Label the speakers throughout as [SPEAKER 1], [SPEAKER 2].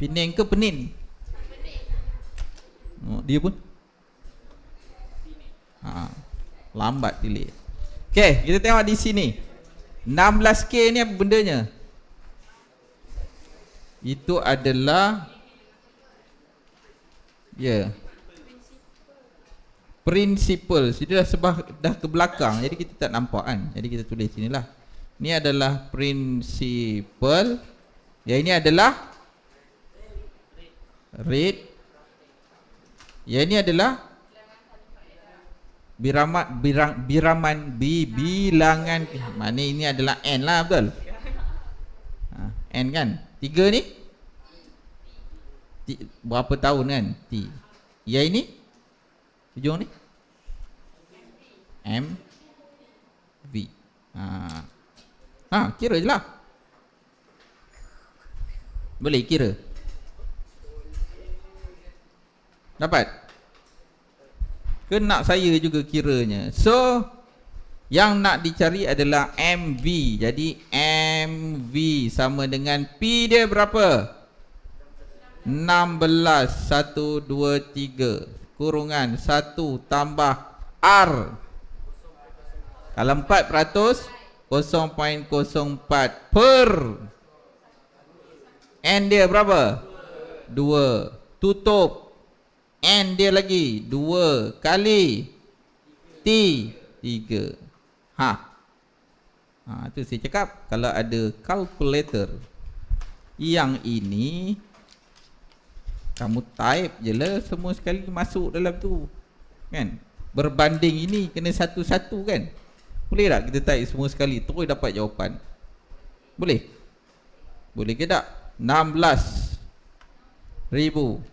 [SPEAKER 1] Pening ke penin? Oh, dia pun? Ha, Lambat delete Okay kita tengok di sini. 16K ni apa bendanya? Itu adalah Ya yeah. Principle Jadi dah sebah dah ke belakang. Jadi kita tak nampak kan? Jadi kita tulis sini lah Ini adalah principle Ya ini adalah Rate Ya ini adalah Biramat birang, biraman bi bilangan mana ini adalah n lah betul. Ha, n kan? Tiga ni? T, berapa tahun kan? T. Ya ini? Hujung ni? M V. Ha. Ha, kira je lah. Boleh kira. Dapat? ke nak saya juga kiranya? So yang nak dicari adalah MV jadi MV sama dengan P dia berapa? 16 1 2 3 kurungan 1 tambah R. Kalau 4 0.04 per. N dia berapa? 2 tutup N dia lagi dua kali T tiga. Ha. Ha tu saya cakap kalau ada calculator yang ini kamu type je lah semua sekali masuk dalam tu. Kan? Berbanding ini kena satu-satu kan? Boleh tak kita type semua sekali terus dapat jawapan? Boleh? Boleh ke tak? 16 ribu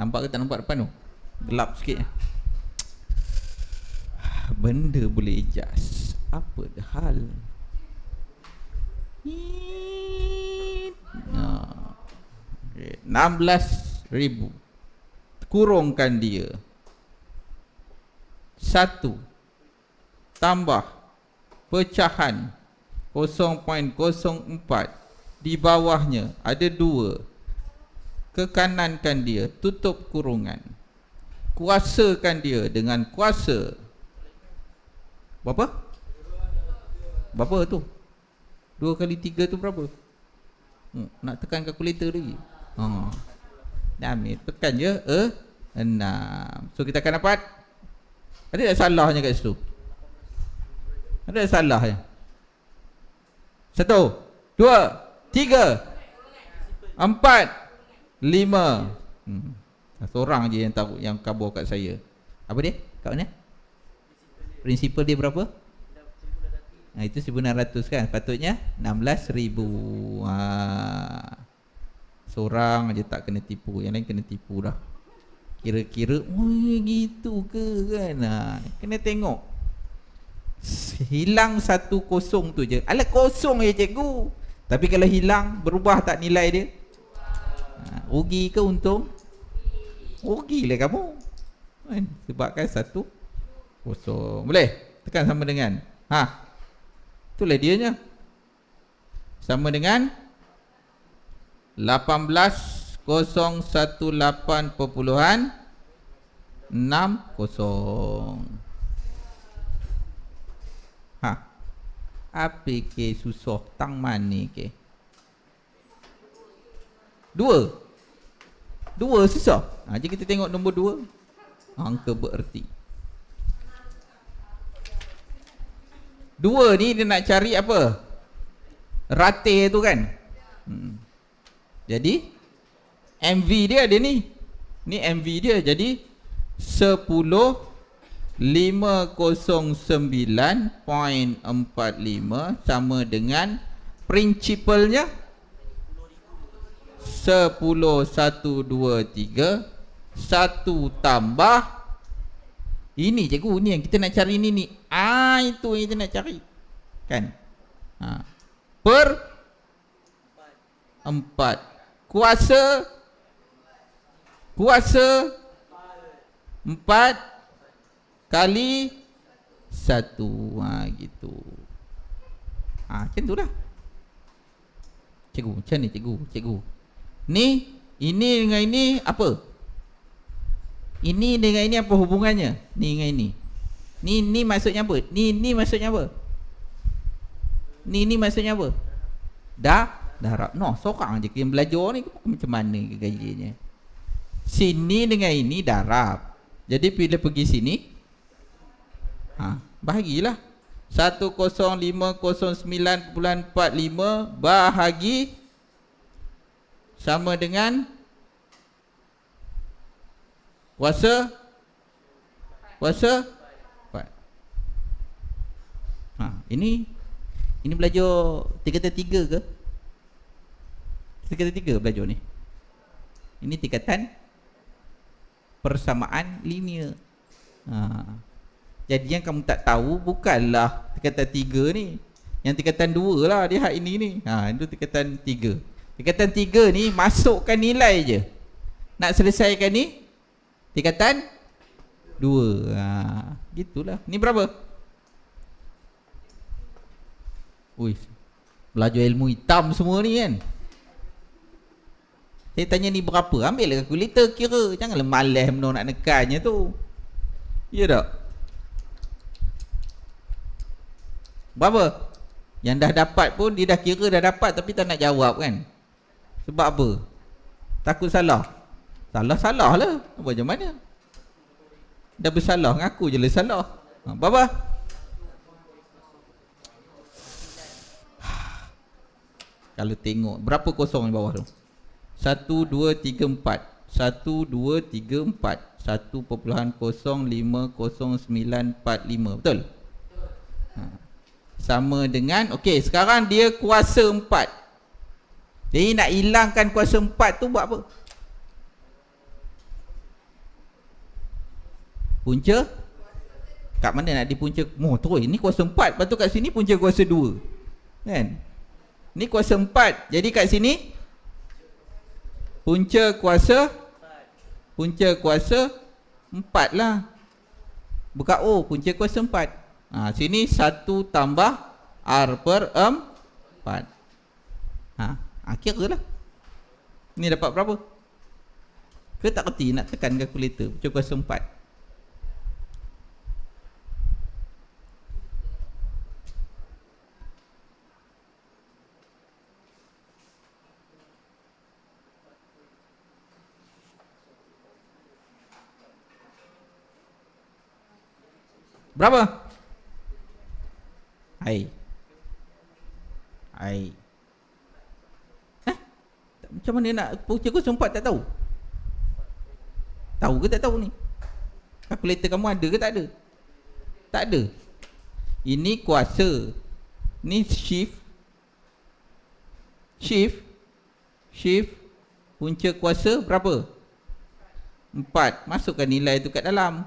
[SPEAKER 1] Nampak ke tak nampak depan tu? Gelap sikit. Benda boleh adjust Apa dah hal? Okay. 16 ribu. Kurungkan dia. Satu. Tambah. Pecahan. 0.04 Di bawahnya Ada dua kekanankan dia tutup kurungan. Kuasakan dia dengan kuasa. Berapa? Berapa tu? Dua kali tiga tu berapa? Hmm, nak tekan kalkulator lagi. Ha. Dah ambil. Tekan je. Eh enam. So kita akan dapat. Ada tak salahnya kat situ? Ada salahnya? Satu dua tiga empat Lima hmm. Seorang je yang tahu Yang kabur kat saya Apa dia? Kat mana? Prinsipal dia berapa? Nah, itu 1600 kan Patutnya 16000 ha. Seorang je tak kena tipu Yang lain kena tipu dah Kira-kira Oh gitu ke kan ha. Kena tengok Hilang satu kosong tu je Alah kosong je cikgu Tapi kalau hilang Berubah tak nilai dia Rugi ke untung? Rugilah kamu. Kan? Sebabkan satu Kosong. Boleh? Tekan sama dengan. Ha. Itulah dianya. Sama dengan 18 018 perpuluhan 6 kosong. Ha. Apa ke susah tang mana ke? Dua Dua susah. Ha, Jadi kita tengok nombor dua. Angka bererti. Dua ni dia nak cari apa? Rate tu kan? Hmm. Jadi MV dia ada ni. Ni MV dia. Jadi 10 509.45 sama dengan principalnya Sepuluh Satu Dua Tiga. Satu tambah. Ini cikgu Ini yang kita nak cari ni ni. Ah Itu yang kita nak cari. Kan? Ha. Per? Empat. Kuasa? Kuasa? Empat. Kali? Satu. Ha, Gitu. Ha, Macam tu lah. Cikgu Macam ni cikgu Cikgu Ni ini dengan ini apa? Ini dengan ini apa hubungannya? Ni dengan ini. Ni ni maksudnya apa? Ni ni maksudnya apa? Ni ni maksudnya apa? Dah darab. No, seorang je yang belajar ni macam mana gajinya? Sini dengan ini darab. Jadi bila pergi sini ha, bahagilah 10509.45 bahagi sama dengan kuasa kuasa ha, ini ini belajar tingkatan tiga ke? Tingkatan tiga belajar ni. Ini tingkatan persamaan linear. Ha. jadi yang kamu tak tahu bukanlah tingkatan tiga ni. Yang tingkatan dua lah dia hak ini ni. Ha, itu tingkatan tiga Tingkatan tiga ni masukkan nilai je. Nak selesaikan ni tingkatan dua. Ha, gitulah. Ni berapa? Ui, belajar ilmu hitam semua ni kan. Saya tanya ni berapa? Ambil lah kalkulator kira. Janganlah malas benda nak nekannya tu. Ya tak? Berapa? Yang dah dapat pun dia dah kira dah dapat tapi tak nak jawab kan? Sebab apa? Takut salah. Salah-salah lah. Macam mana? Dah bersalah. Ngaku je lah salah. Ha, Baba? Kalau tengok. Berapa kosong di bawah tu? Satu, dua, tiga, empat. Satu, dua, tiga, empat. Satu perpuluhan kosong, lima, kosong, sembilan, empat, lima. Betul? Ha. Sama dengan, okey sekarang dia kuasa empat. Jadi nak hilangkan kuasa empat tu buat apa? Punca? Kat mana nak dipunca? Moh terus. Ini kuasa empat. Lepas tu kat sini punca kuasa dua. Kan? Ni kuasa empat. Jadi kat sini Punca kuasa Punca kuasa Empat lah. Buka O Punca kuasa empat. Ha, Sini satu tambah R per empat. Ha Ha, kira lah. Ni dapat berapa? Ke tak kerti nak tekan kalkulator? Cuba kuasa empat. Berapa? Hai. Hai. Macam mana nak Voucher kau sempat tak tahu? Tahu ke tak tahu ni? Kalkulator kamu ada ke tak ada? Tak ada. Ini kuasa. Ni shift. Shift. Shift. Punca kuasa berapa? Empat. Masukkan nilai tu kat dalam.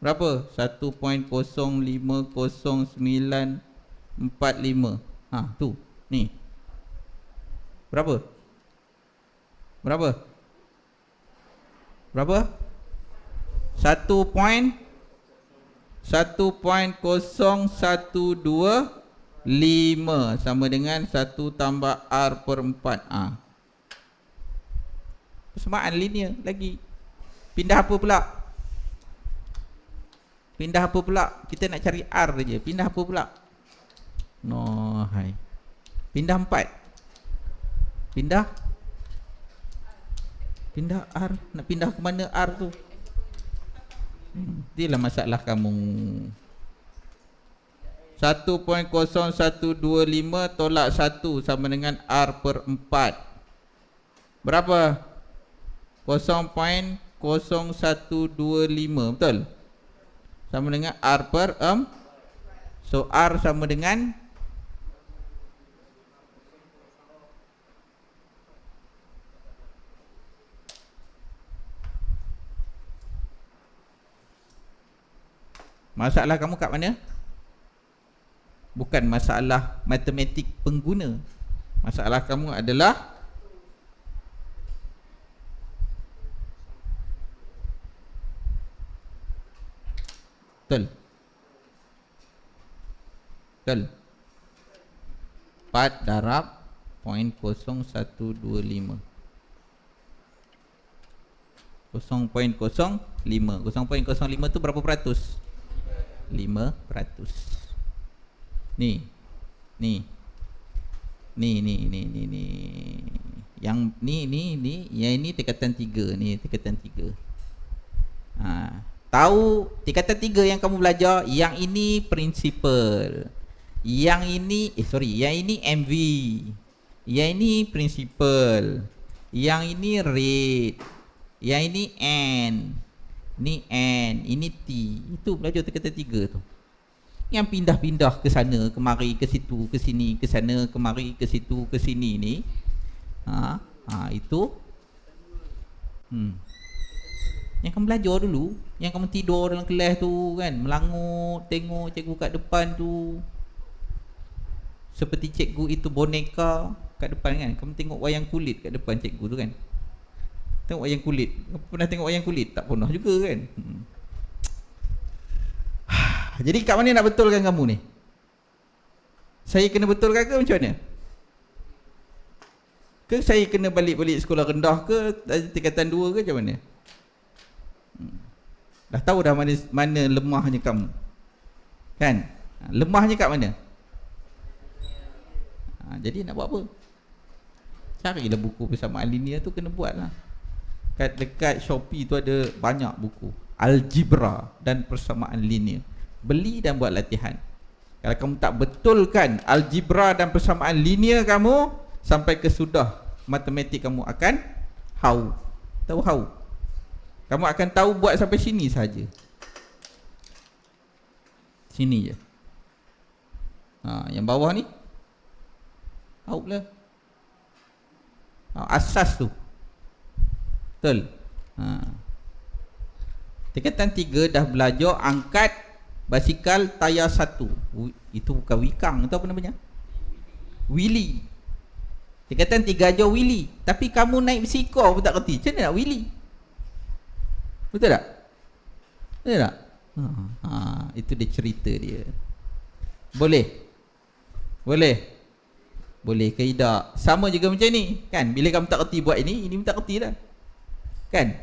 [SPEAKER 1] Berapa? 1.0509545 Ha tu. Ni Berapa? Berapa? Berapa? Satu point Satu point kosong satu dua Lima Sama dengan satu tambah R per empat ha. Persamaan linear lagi Pindah apa pula? Pindah apa pula? Kita nak cari R je Pindah apa pula? No, hai Pindah empat Pindah. Pindah R. Nak pindah ke mana R tu? Hmm, Itulah masalah kamu. 1.0125 tolak 1 sama dengan R per 4 Berapa? 0.0125 betul? Sama dengan R per 4 So R sama dengan Masalah kamu kat mana? Bukan masalah matematik pengguna. Masalah kamu adalah Betul. Betul. 4 darab 0.0125. 0.05 0.05 tu berapa peratus 5 peratus ni ni ni ni ni ni ni. Yang ni ni ni yang ini tingkatan 3 ni tingkatan 3 ha tahu tingkatan 3 yang kamu belajar yang ini principal. Yang ini eh sorry yang ini MV yang ini principal. Yang ini rate yang ini N Ni N Ini T. Itu belajar tingkatan tiga tu. Yang pindah-pindah ke sana Kemari ke situ Ke sini Ke sana Kemari ke situ Ke sini ni. Ha, ha Itu. Hmm. Yang kamu belajar dulu Yang kamu tidur dalam kelas tu kan Melangut Tengok cikgu kat depan tu. Seperti cikgu itu boneka Kat depan kan Kamu tengok wayang kulit kat depan cikgu tu kan Tengok wayang kulit Pernah tengok wayang kulit? Tak pernah juga kan hmm. Jadi kat mana nak betulkan kamu ni? Saya kena betulkan ke macam mana? Ke saya kena balik-balik sekolah rendah ke Tingkatan dua ke macam mana? Hmm. Dah tahu dah mana, mana lemahnya kamu Kan? Ha, lemahnya kat mana? Ha, jadi nak buat apa? Carilah buku persamaan linear tu kena buat lah kat dekat Shopee tu ada banyak buku algebra dan persamaan linear. Beli dan buat latihan. Kalau kamu tak betulkan algebra dan persamaan linear kamu sampai ke sudah matematik kamu akan how. Tahu how? Kamu akan tahu buat sampai sini saja. Sini je. Ha, yang bawah ni Tahu pula ha, Asas tu Betul. Ha. Tingkatan tiga dah belajar angkat basikal tayar satu. Itu bukan wikang itu apa namanya? Willy. Tingkatan tiga aja Willy. Tapi kamu naik basikal pun tak kerti. Macam mana nak Willy? Betul tak? Betul tak? Ha. ha. Itu dia cerita dia. Boleh? Boleh? Boleh ke tidak? Sama juga macam ni. Kan? Bila kamu tak kerti buat ini, ini pun tak kerti dah. Kan?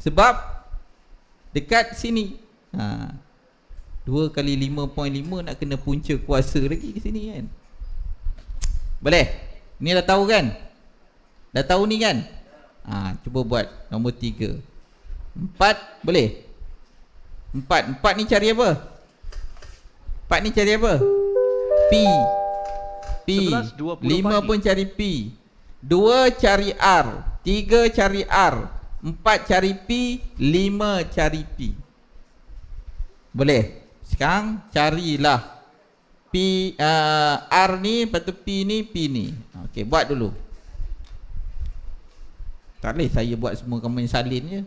[SPEAKER 1] Sebab dekat sini. Ha. 2 kali 5.5 nak kena punca kuasa lagi di sini kan. Boleh? Ni dah tahu kan? Dah tahu ni kan? Ha, cuba buat nombor 3. 4 boleh? 4. 4 ni cari apa? 4 ni cari apa? P. P. 11, 5 pun cari P. 2 cari R. 3 cari R. Empat cari P Lima cari P. Boleh? Sekarang carilah P uh, R ni Lepas tu P ni P ni. Okey buat dulu. Tak boleh saya buat semua yang salin je